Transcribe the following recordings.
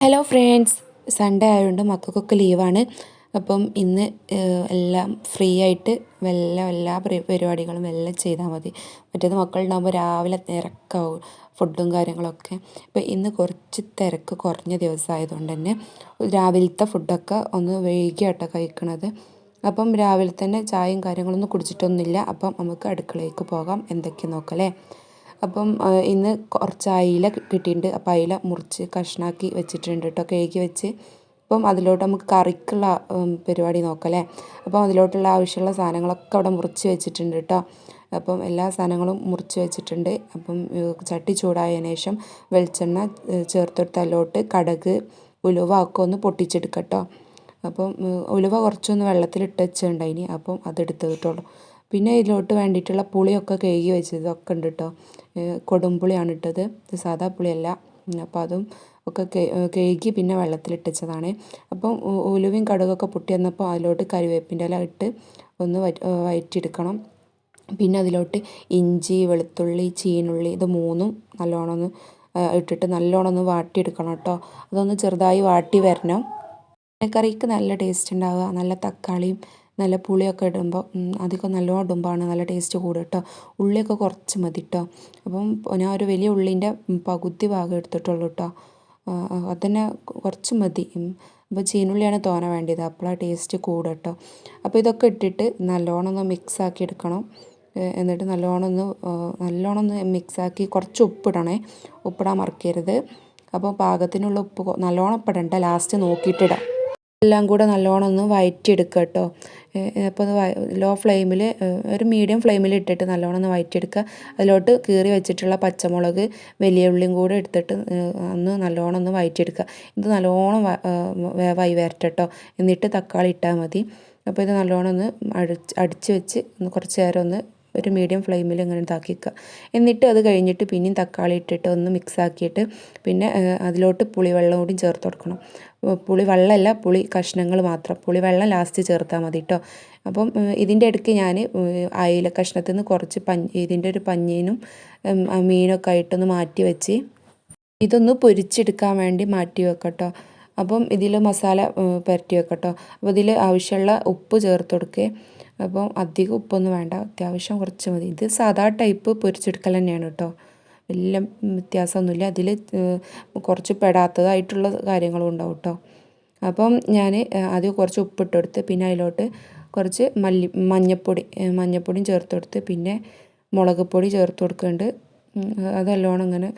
Hello friends Sunday ആയതുകൊണ്ട് മക്കൾക്കൊക്കെ ലീവാണ് അപ്പം ഇന്ന് എല്ലാം ഫ്രീ ആയിട്ട് വല്ല എല്ലാ പരിപാടികളും എല്ലാം ചെയ്താൽ മതി. മറ്റേത് മക്കളുണ്ടാകുമ്പോൾ രാവിലെ തിരക്കാവും ഫുഡും കാര്യങ്ങളൊക്കെ. ഇപ്പം ഇന്ന് കുറച്ച് തിരക്ക് കുറഞ്ഞ ദിവസമായതുകൊണ്ട് തന്നെ രാവിലത്തെ ഫുഡൊക്കെ ഒന്ന് വൈകിയാട്ടോ കഴിക്കണത്. അപ്പം രാവിലെ തന്നെ ചായയും കാര്യങ്ങളൊന്നും കുടിച്ചിട്ടൊന്നുമില്ല. അപ്പം നമുക്ക് അടുക്കളയിലേക്ക് പോകാം. എന്തൊക്കെ നോക്കല്ലേ അപ്പം ഇന്ന് കുറച്ച് അയില കിട്ടിയിട്ടുണ്ട്. അപ്പം അയില മുറിച്ച് കഷ്ണാക്കി വെച്ചിട്ടുണ്ട് കേട്ടോ കഴുകി വെച്ച്. അപ്പം അതിലോട്ട് നമുക്ക് കറിക്കുള്ള പരിപാടി നോക്കാം അപ്പം അതിലോട്ടുള്ള ആവശ്യമുള്ള സാധനങ്ങളൊക്കെ അവിടെ മുറിച്ച് വെച്ചിട്ടുണ്ട് കേട്ടോ. അപ്പം എല്ലാ സാധനങ്ങളും മുറിച്ച് വെച്ചിട്ടുണ്ട്. അപ്പം ചട്ടി ചൂടായതിനു ശേഷം വെളിച്ചെണ്ണ ചേർത്തെടുത്ത് അതിലോട്ട് കടുക് ഉലുവ ഒക്കെ ഒന്ന് പൊട്ടിച്ചെടുക്കട്ടോ അപ്പം ഉലുവ കുറച്ചൊന്ന് വെള്ളത്തിലിട്ട് വെച്ചിട്ടുണ്ടായിനി അപ്പം അതെടുത്തിട്ടുള്ളൂ പിന്നെ ഇതിലോട്ട് വേണ്ടിയിട്ടുള്ള പുളിയൊക്കെ കഴുകി വെച്ചതൊക്കെ ഉണ്ട് കേട്ടോ കൊടുമ്പുളിയാണ് ഇട്ടത്. ഇത് സാധാ പുളിയല്ല. അപ്പോൾ അതും ഒക്കെ കഴുകി പിന്നെ വെള്ളത്തിലിട്ടിച്ചതാണ്. അപ്പം ഉലുവയും കടുകൊക്കെ പൊട്ടി വന്നപ്പോൾ അതിലോട്ട് കരിവേപ്പിന്റെ ഇല ഇട്ട് ഒന്ന് വയറ്റിയെടുക്കണം. പിന്നെ അതിലോട്ട് ഇഞ്ചി വെളുത്തുള്ളി ചീനുള്ളി ഇത് മൂന്നും നല്ലോണം ഒന്ന് ഇട്ടിട്ട് നല്ലോണം ഒന്ന് വാട്ടിയെടുക്കണം കേട്ടോ. അതൊന്ന് ചെറുതായി വാട്ടി വരണം. കറിക്ക് നല്ല ടേസ്റ്റ് ഉണ്ടാവുക. നല്ല തക്കാളിയും നല്ല പുളിയൊക്കെ ഇടുമ്പോൾ അധികം നല്ലോണം ഇടുമ്പോഴാണ് നല്ല ടേസ്റ്റ് കൂടുക കേട്ടോ ഉള്ളിയൊക്കെ കുറച്ച് മതി കേട്ടോ അപ്പം ഞാൻ ഒരു വലിയ ഉള്ളീന്റെ പകുതി ഭാഗം എടുത്തിട്ടുള്ളൂ കേട്ടോ അതന്നെ കുറച്ച് മതി. അപ്പോൾ ചീനുള്ളിയാണ് തോന വേണ്ടത് അപ്പോഴാണ് ടേസ്റ്റ് കൂടുക കേട്ടോ അപ്പോൾ ഇതൊക്കെ ഇട്ടിട്ട് നല്ലോണം ഒന്ന് മിക്സ് ആക്കി എടുക്കണം. എന്നിട്ട് നല്ലോണം ഒന്ന് നല്ലോണം ഒന്ന് മിക്സാക്കി കുറച്ച് ഉപ്പിടണേ ഉപ്പിടാൻ മറക്കരുത്. അപ്പോൾ പാകത്തിനുള്ള ഉപ്പ് നല്ലോണം ഇപ്പിടണ്ട. ലാസ്റ്റ് നോക്കിയിട്ടിടാം എല്ലാം കൂടെ നല്ലോണം ഒന്ന് വഴറ്റിയെടുക്കുക കേട്ടോ. അപ്പോൾ ലോ ഫ്ലെയിമിൽ ഒരു മീഡിയം ഫ്ലെയിമിൽ ഇട്ടിട്ട് നല്ലോണം ഒന്ന് വഴറ്റിയെടുക്കുക അതിലോട്ട് കീറി വെച്ചിട്ടുള്ള പച്ചമുളക് വലിയ ഉള്ളിയും കൂടെ എടുത്തിട്ട് ഒന്ന് നല്ലോണം ഒന്ന് വഴറ്റിയെടുക്കുക ഇത് നല്ലോണം വേവായി വരട്ടെ കേട്ടോ. എന്നിട്ട് തക്കാളി ഇട്ടാൽ മതി. അപ്പോൾ ഇത് നല്ലോണം ഒന്ന് അടിച്ച് അടിച്ച് വെച്ച് കുറച്ച് നേരം ഒന്ന് ഒരു മീഡിയം ഫ്ലെയിമിൽ ഇങ്ങനെ ഇതാക്കി വെക്കുക എന്നിട്ട് അത് കഴിഞ്ഞിട്ട് പിന്നെയും തക്കാളി ഇട്ടിട്ട് ഒന്ന് മിക്സ് ആക്കിയിട്ട് പിന്നെ അതിലോട്ട് പുളിവെള്ളം കൂടി ചേർത്ത് കൊടുക്കണം. പുളി വെള്ളമല്ല പുളി കഷ്ണങ്ങൾ മാത്രം. പുളി വെള്ളം ലാസ്റ്റ് ചേർത്താൽ മതി കേട്ടോ അപ്പം ഇതിന്റെ ഇടയ്ക്ക് ഞാൻ അയില കഷ്ണത്തിൽ നിന്ന് കുറച്ച് പഞ്ഞ് ഇതിന്റെ ഒരു പഞ്ഞീനും മീനൊക്കെ ആയിട്ടൊന്ന് മാറ്റി വെച്ച് ഇതൊന്ന് പൊരിച്ചെടുക്കാൻ വേണ്ടി മാറ്റി വെക്കട്ടോ അപ്പം ഇതിൽ മസാല പുരട്ടി വെക്കട്ടോ അപ്പോൾ ഇതിൽ ആവശ്യമുള്ള ഉപ്പ് ചേർത്ത് കൊടുക്കുക അപ്പം അധികം ഉപ്പൊന്നും വേണ്ട. അത്യാവശ്യം കുറച്ച് മതി. ഇത് സാധാ ടൈപ്പ് പൊരിച്ചെടുക്കൽ തന്നെയാണ് കേട്ടോ വലിയ വ്യത്യാസമൊന്നുമില്ല. അതിൽ കുറച്ച് പെടാത്തതായിട്ടുള്ള കാര്യങ്ങളും ഉണ്ടാവും കേട്ടോ അപ്പം ഞാൻ ആദ്യം കുറച്ച് ഉപ്പിട്ട് കൊടുത്ത് പിന്നെ അതിലോട്ട് കുറച്ച് മല്ലി മഞ്ഞപ്പൊടി മഞ്ഞൾപ്പൊടിയും ചേർത്ത് കൊടുത്ത് പിന്നെ മുളക് പൊടി ചേർത്ത് കൊടുക്കുന്നുണ്ട് അതെല്ലാം ഇങ്ങനെ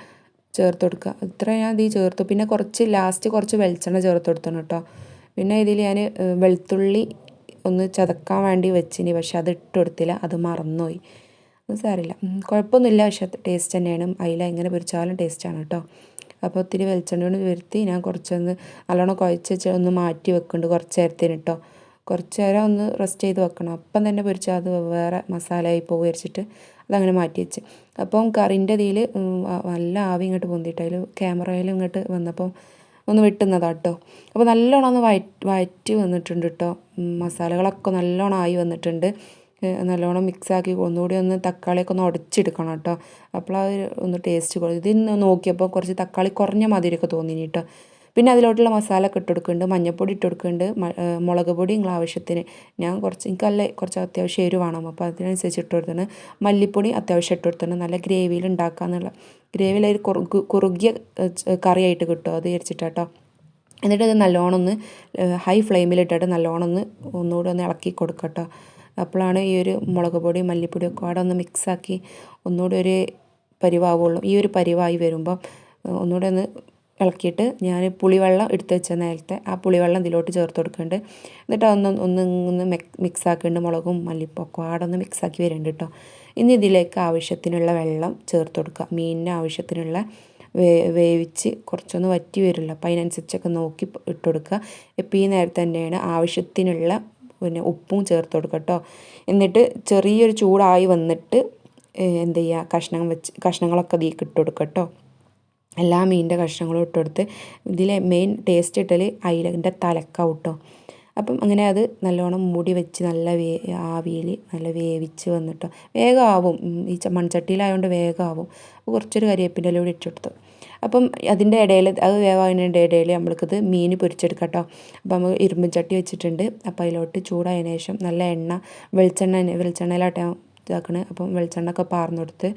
ചേർത്ത് കൊടുക്കുക ഇത്ര ഞാൻ ഇത് ചേർത്തു. പിന്നെ കുറച്ച് ലാസ്റ്റ് കുറച്ച് വെളിച്ചെണ്ണ ചേർത്ത് കൊടുത്തണം കേട്ടോ പിന്നെ ഇതിൽ ഞാൻ വെളുത്തുള്ളി ഒന്ന് ചതക്കാൻ വേണ്ടി വെച്ചിനി പക്ഷെ അത് ഇട്ട് കൊടുത്തില്ല അത് മറന്നുപോയി. ഒന്നും സാരമില്ല. കുഴപ്പമൊന്നുമില്ല പക്ഷെ ടേസ്റ്റ് തന്നെയാണ്. അയില എങ്ങനെ പൊരിച്ചാലും ടേസ്റ്റാണ് കേട്ടോ. അപ്പോൾ ഒത്തിരി വെളിച്ചെണ്ണ കൊണ്ട് വരുത്തി ഞാൻ കുറച്ചൊന്ന് നല്ലോണം കുഴച്ച് വെച്ച് ഒന്ന് മാറ്റി വെക്കുന്നുണ്ട് കുറച്ച് നേരത്തിന് കേട്ടോ. കുറച്ച് നേരം ഒന്ന് റെസ്റ്റ് ചെയ്ത് വെക്കണം. അപ്പം തന്നെ പൊരിച്ചാൽ അത് വേറെ മസാലയായി പോകും വിചാരിച്ചിട്ട് അതങ്ങനെ മാറ്റി വെച്ച്. അപ്പം കറിന്റെ ഇതിൽ നല്ല ആവി ഇങ്ങോട്ട് പൊന്തിയിട്ട് അതിൽ ക്യാമറയിൽ ഇങ്ങോട്ട് വന്നപ്പം ഒന്ന് വെട്ടുന്നതാണ് കേട്ടോ അപ്പോൾ നല്ലോണം ഒന്ന് വയറ്റ് വയറ്റി വന്നിട്ടുണ്ട് കേട്ടോ മസാലകളൊക്കെ നല്ലോണം ആയി വന്നിട്ടുണ്ട്. നല്ലോണം മിക്സാക്കി ഒന്നുകൂടി ഒന്ന് തക്കാളിയൊക്കെ ഒന്ന് ഉടച്ചെടുക്കണം കേട്ടോ അപ്പോൾ അത് ഒന്ന് ടേസ്റ്റ് കുറഞ്ഞു ഇതിന്ന് നോക്കിയപ്പോൾ കുറച്ച് തക്കാളി കുറഞ്ഞ മാതിരിയൊക്കെ തോന്നിനി കേട്ടോ പിന്നെ അതിലോട്ടുള്ള മസാല ഒക്കെ ഇട്ട് കൊടുക്കുന്നുണ്ട് മഞ്ഞൾപ്പൊടി ഇട്ട് കൊടുക്കുന്നുണ്ട് മുളക് പൊടി നിങ്ങൾ ആവശ്യത്തിന്. ഞാൻ കുറച്ച് എനിക്ക് നല്ല കുറച്ച് അത്യാവശ്യം എരിവ് വേണം അപ്പോൾ അതിനനുസരിച്ച് ഇട്ട് കൊടുത്താണ് മല്ലിപ്പൊടി അത്യാവശ്യം ഇട്ട് കൊടുത്താണ് നല്ല ഗ്രേവിയിൽ ഉണ്ടാക്കാന്നുള്ള ഗ്രേവിയിൽ ഒരു കുറുകിയ കറിയായിട്ട് കിട്ടും അത് വിചാരിച്ചിട്ടാട്ടോ എന്നിട്ട് അത് നല്ലോണം ഒന്ന് ഹൈ ഫ്ലെയിമിൽ ഫ്ലെയിമിലിട്ടിട്ട് നല്ലോണം ഒന്ന് ഒന്നുകൂടെ ഒന്ന് ഇളക്കി കൊടുക്കട്ടോ അപ്പോഴാണ് ഈ ഒരു മുളക് പൊടി മല്ലിപ്പൊടി ഒക്കെ അവിടെ ഒന്ന് മിക്സാക്കി ഒന്നുകൂടെ ഒരു പരിവാവുള്ളൂ. ഈ ഒരു പരിവായി വരുമ്പം ഒന്നുകൂടെ ഒന്ന് ഇളക്കിയിട്ട് ഞാൻ പുളിവെള്ളം എടുത്ത് വെച്ച നേരത്തെ ആ പുളിവെള്ളം ഇതിലോട്ട് ചേർത്ത് കൊടുക്കുന്നുണ്ട്. എന്നിട്ട് ഒന്ന് ഒന്ന് ഒന്ന് മിക്സ് ആക്കുന്നുണ്ട്. മുളകും മല്ലിപ്പൊക്കെ ആടെ ഒന്ന് മിക്സ് ആക്കി വരുന്നുണ്ട് കേട്ടോ ഇനി ഇതിലേക്ക് ആവശ്യത്തിനുള്ള വെള്ളം ചേർത്ത് കൊടുക്കുക. മീനിന് ആവശ്യത്തിനുള്ള വേ വേവിച്ച് കുറച്ചൊന്ന് വറ്റി വരില്ല അപ്പം അതിനനുസരിച്ചൊക്കെ നോക്കി ഇട്ട് കൊടുക്കുക. ഇപ്പം ഈ നേരത്തെ തന്നെയാണ് ആവശ്യത്തിനുള്ള പിന്നെ ഉപ്പും ചേർത്ത് കൊടുക്കുക കേട്ടോ എന്നിട്ട് ചെറിയൊരു ചൂടായി വന്നിട്ട് എന്ത് ചെയ്യുക? കഷ്ണം വെച്ച് കഷ്ണങ്ങളൊക്കെ ഇതിൽ ഇട്ട് കൊടുക്കുക കേട്ടോ എല്ലാ മീനിന്റെ കഷ്ണങ്ങളും ഇട്ട് കൊടുത്ത് ഇതിലെ മെയിൻ ടേസ്റ്റ് ഇട്ടൽ അയിലന്റെ തലക്കാവും കേട്ടോ അപ്പം അങ്ങനെ അത് നല്ലോണം മൂടി വെച്ച് നല്ല വേ ആവിയിൽ നല്ല വേവിച്ച് വന്നിട്ടോ. വേഗം ആവും ഈ മൺചട്ടിയിലായതുകൊണ്ട് വേഗം ആവും കുറച്ചൊരു കരിവേപ്പിന്റെ ഇല കൂടി ഇട്ട് കൊടുത്തു. അപ്പം അതിന്റെ ഇടയിൽ അത് വേവാകുന്നതിന്റെ ഇടയിൽ നമ്മൾക്കിത് മീൻ പൊരിച്ചെടുക്കാം അപ്പോൾ നമ്മൾ ഇരുമ്പ് ചട്ടി വെച്ചിട്ടുണ്ട്. അപ്പോൾ അതിലോട്ട് ചൂടായതിനു ശേഷം നല്ല എണ്ണ വെളിച്ചെണ്ണ വെളിച്ചെണ്ണയിലാട്ടെ ഇതാക്കണേ. അപ്പം വെളിച്ചെണ്ണ ഒക്കെ പാർന്നു കൊടുത്ത്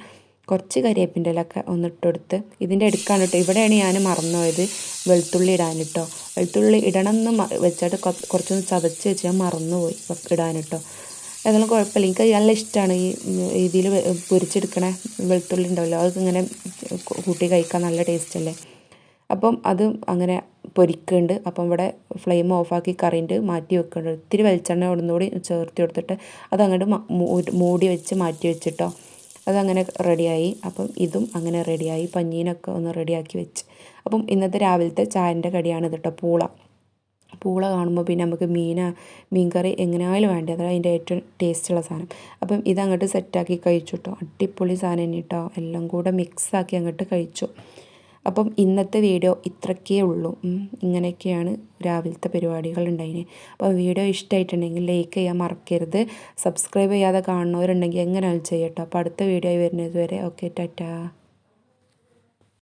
കുറച്ച് കരിയേപ്പിന്റെ ഇലയൊക്കെ ഒന്ന് ഇട്ട് കൊടുത്ത് ഇതിന്റെ അടുക്കാണ് കേട്ടോ ഇവിടെയാണ് ഞാൻ മറന്നുപോയത് വെളുത്തുള്ളി ഇടാൻ കേട്ടോ വെളുത്തുള്ളി ഇടണം എന്ന് വെച്ചിട്ട് കുറച്ചൊന്ന് ചതച്ച് വെച്ച് ഞാൻ മറന്നുപോയി ഇടാൻ കേട്ടോ ഏതായാലും കുഴപ്പമില്ല. എനിക്ക് നല്ല ഇഷ്ടമാണ് ഈ ഇതിൽ പൊരിച്ചെടുക്കണ വെളുത്തുള്ളി ഉണ്ടാവില്ല അതൊക്കെ ഇങ്ങനെ കൂട്ടി കഴിക്കാൻ നല്ല ടേസ്റ്റ് അല്ലേ? അപ്പം അത് അങ്ങനെ പൊരിക്കുന്നുണ്ട് അപ്പം ഇവിടെ ഫ്ലെയിം ഓഫാക്കി കറിയുണ്ട് മാറ്റി വെക്കുന്നുണ്ട് ഒത്തിരി വെളിച്ചെണ്ണ ഒന്നുകൂടി ചേർത്ത് കൊടുത്തിട്ട് അതങ്ങോട്ട് മൂടി വെച്ച് മാറ്റി വെച്ചിട്ടോ അതങ്ങനെ റെഡിയായി. അപ്പം ഇതും അങ്ങനെ റെഡിയായി. പഞ്ഞീനൊക്കെ ഒന്ന് റെഡിയാക്കി വെച്ച്. അപ്പം ഇന്നത്തെ രാവിലത്തെ ചായന്റെ കടിയാണ് കേട്ടോ പൂള. പൂള കാണുമ്പോൾ പിന്നെ നമുക്ക് മീന മീൻകറി എങ്ങനെയായാലും വേണ്ടത് അതാണ് അതിന്റെ ഏറ്റവും ടേസ്റ്റുള്ള സാധനം. അപ്പം ഇതങ്ങോട്ട് സെറ്റാക്കി കഴിച്ചു കേട്ടോ അടിപൊളി സാധനം തന്നെ കേട്ടോ എല്ലാം കൂടെ മിക്സാക്കി അങ്ങോട്ട് കഴിച്ചു. അപ്പം ഇന്നത്തെ വീഡിയോ ഇത്രക്കേ ഉള്ളൂ. ഇങ്ങനെയൊക്കെയാണ് രാവിലത്തെ പരിപാടികൾ ഉണ്ടായിന്. അപ്പോൾ വീഡിയോ ഇഷ്ടമായിട്ടുണ്ടെങ്കിൽ ലൈക്ക് ചെയ്യാൻ മറക്കരുത്. സബ്സ്ക്രൈബ് ചെയ്യാതെ കാണുന്നവരുണ്ടെങ്കിൽ എങ്ങനെയാണ് ചെയ്യട്ടോ. അപ്പോൾ അടുത്ത വീഡിയോ വരുന്നത് വരെ. Okay tata.